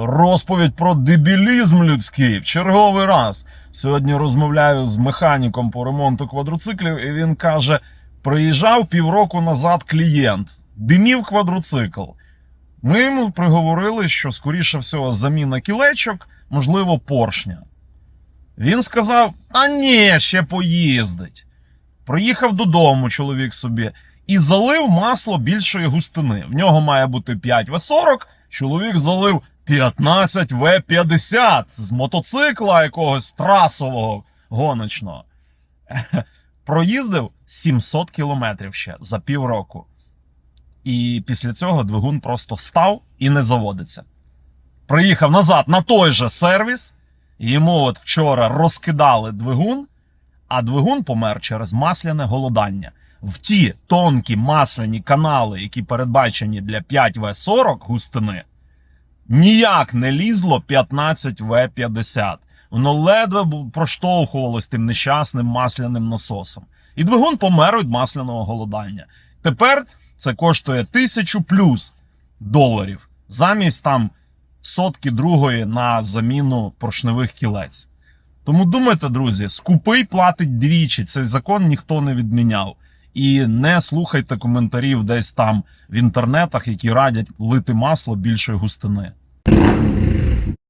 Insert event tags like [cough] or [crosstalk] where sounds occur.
Розповідь про дебілізм людський в черговий раз. Сьогодні розмовляю з механіком по ремонту квадроциклів, і він каже: приїжджав півроку назад клієнт, димів квадроцикл. Ми йому приговорили, що, скоріше всього, заміна кілечок, можливо, поршня. Він сказав: А ні, ще поїздить. Приїхав додому чоловік собі і залив масло більшої густини. В нього має бути 5 В40, чоловік залив 15 В50 з мотоцикла якогось трасового гоночного. [laughs] Проїздив 700 кілометрів ще за півроку. І після цього двигун просто став і не заводиться. Приїхав назад на той же сервіс. Йому от вчора розкидали двигун, а двигун помер через масляне голодання. В ті тонкі масляні канали, які передбачені для 5В40 густини, ніяк не лізло 15В50. Воно ледве проштовхувалось тим нещасним масляним насосом. І двигун помер від масляного голодання. Тепер це коштує тисячу плюс доларів замість там сотки другої на заміну поршневих кілець. Тому думайте, друзі, скупий платить двічі. Цей закон ніхто не відміняв. І не слухайте коментарів десь там в інтернетах, які радять лити масло більшої густини.